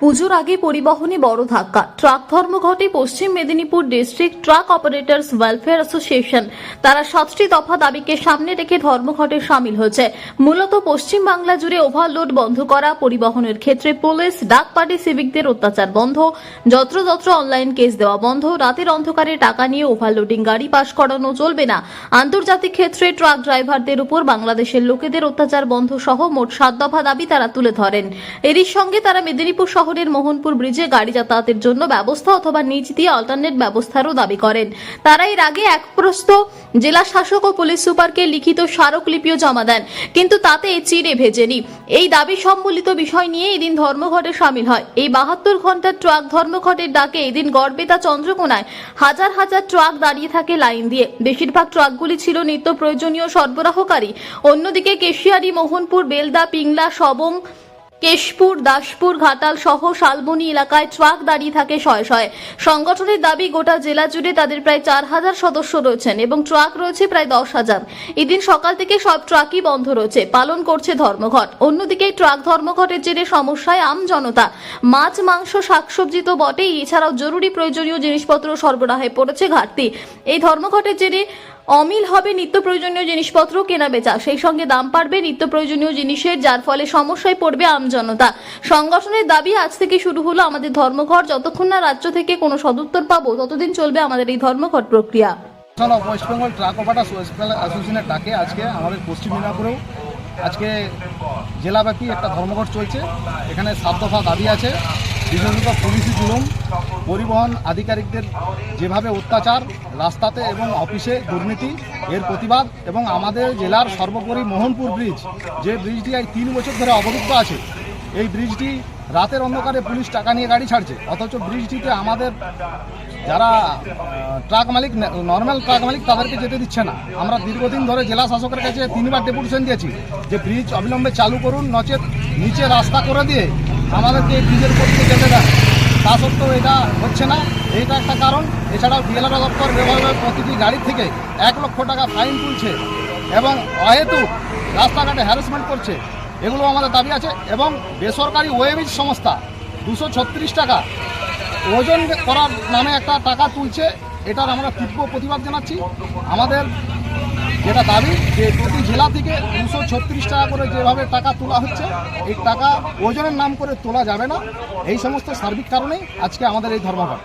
পুজোর আগে পরিবহনে বড় ধাক্কা। ট্রাক ধর্মঘটে পশ্চিম Medinipur district truck operators welfare association. তারা সাতটি দফা দাবিকে সামনে রেখে ধর্মঘটে সামিল হয়েছে। মূলত পশ্চিম বাংলা জুড়ে ওভারলোড বন্ধ করা, পরিবহনের ক্ষেত্রে পুলিশ, ডাক পার্টি সিভিকদের অত্যাচার বন্ধ যত্রযত্র অনলাইন কেস দেওয়া বন্ধ, রাতের অন্ধকারে টাকা নিয়ে ওভারলোডিং গাড়ি পাশ করানো চলবে না। আন্তর্জাতিক ক্ষেত্রে ট্রাক ড্রাইভারদের উপর বাংলাদেশের লোকেদের অত্যাচার বন্ধ সহ মোট সাত দফা দাবি তারা তুলে ধরেন। এরই সঙ্গে তারা মেদিনীপুর শহরের মোহনপুর ব্রিজে গাড়ি যাতায়াতের জন্য ব্যবস্থা অথবা নিচ দিয়ে অল্টারনেট ব্যবস্থারও দাবি করেন। তারা এর আগে এক প্রস্ত জেলা শাসক ও পুলিশ সুপারকে লিখিত স্মারকলিপিও জমা দেন, কিন্তু তাতে চিড়ে ভেজেনি। এই দাবি সম্বলিত বিষয় নিয়ে এদিন ধর্মঘটে সামিল হয়। এই বাহাত্তর ঘণ্টার ট্রাক ধর্মঘটের ডাকে এদিন গড়বেতা চন্দ্রকোনায় হাজার হাজার ট্রাক দাঁড়িয়ে থাকে লাইন দিয়ে। বেশিরভাগ ট্রাকগুলি ছিল নিত্য প্রয়োজনীয় সরবরাহকারী। অন্যদিকে কেশিয়ারি, মোহনপুর, বেলদা, পিংলা, সবং কেশপুর, দাসপুর, ঘাটাল সহ শালবনী এলাকায় ট্রাক দাঁড়িয়ে থাকে শয়ে শয়ে। সংগঠনের দাবি, গোটা জেলা জুড়ে তাদের প্রায় চার হাজার সদস্য রয়েছেন এবং ট্রাক রয়েছে প্রায় দশ হাজার। এদিন সকাল থেকে সব ট্রাকই বন্ধ রয়েছে। পালন করছে ধর্মঘট। অন্যদিকে ট্রাক ধর্মঘটের জেরে সমস্যায় আম জনতা। মাছ, মাংস, শাকসবজি তো বটেই। এছাড়াও জরুরি প্রয়োজনীয় জিনিসপত্র সরবরাহে পড়েছে ঘাটতি। এই ধর্মঘটের জেরে অমিল হবে নিত্য প্রয়োজনীয় জিনিসপত্র কেনা বেচা সেই সঙ্গে দাম বাড়বে নিত্য প্রয়োজনীয় জিনিসের, যার ফলে সমস্যায় পড়বে আমজনতা সংগঠনের দাবি আজ থেকে শুরু হলো আমাদের ধর্মঘট। যতক্ষণ না রাজ্য থেকে কোনো সদুত্তর পাবো, ততদিন চলবে আমাদের এই ধর্মঘট প্রক্রিয়া। West Bengal truck operators west অ্যাসোসিয়েশনের ডাকে আজকে আমাদের পশ্চিম মেদিনীপুরেও। আজকে জেলাব্যাপী একটা ধর্মঘট চলছে। এখানে সাত দফা দাবি আছে। বিশেষত পুলিশি জুলুম, পরিবহন আধিকারিকদের যেভাবে অত্যাচার, রাস্তাতে এবং অফিসে দুর্নীতি, এর প্রতিবাদ এবং আমাদের জেলার সর্বোপরি মোহনপুর ব্রিজ, যে ব্রিজটি এই তিন বছর ধরে অবরুদ্ধ আছে, এই ব্রিজটি রাতের অন্ধকারে পুলিশ টাকা নিয়ে গাড়ি ছাড়ছে, অথচ ব্রিজটিতে আমাদের যারা ট্রাক মালিক, নর্মাল ট্রাক মালিক তাদেরকে যেতে দিচ্ছে না। আমরা দীর্ঘদিন ধরে জেলা শাসকের কাছে তিনবার ডেপুটেশন দিয়েছি যে ব্রিজ অবিলম্বে চালু করুন, নচেত নিচে রাস্তা করে দিয়ে আমাদেরকে এই ব্রিজের উপর দিয়ে যেতে দেন তা সত্ত্বেও এটা হচ্ছে না। এইটা একটা কারণ। এছাড়াও ডিএলআর দপ্তর ব্যবহার প্রতিটি গাড়ি থেকে এক লক্ষ টাকা ফাইন তুলছে এবং অহেতুক রাস্তাঘাটে হ্যারাসমেন্ট করছে। এগুলো আমাদের দাবি আছে এবং বেসরকারি ওয়েবিজ সংস্থা দুশো ছত্রিশ টাকা ওজন করার নামে একটা টাকা তুলছে। এটার আমরা তীব্র প্রতিবাদ জানাচ্ছি। আমাদের যেটা দাবি যে প্রতি জেলা থেকে দুশো ছত্রিশ টাকা করে যেভাবে টাকা তোলা হচ্ছে, এই টাকা ওজনের নাম করে তোলা যাবে না। এই সমস্ত সার্বিক কারণেই আজকে আমাদের এই ধর্মঘট।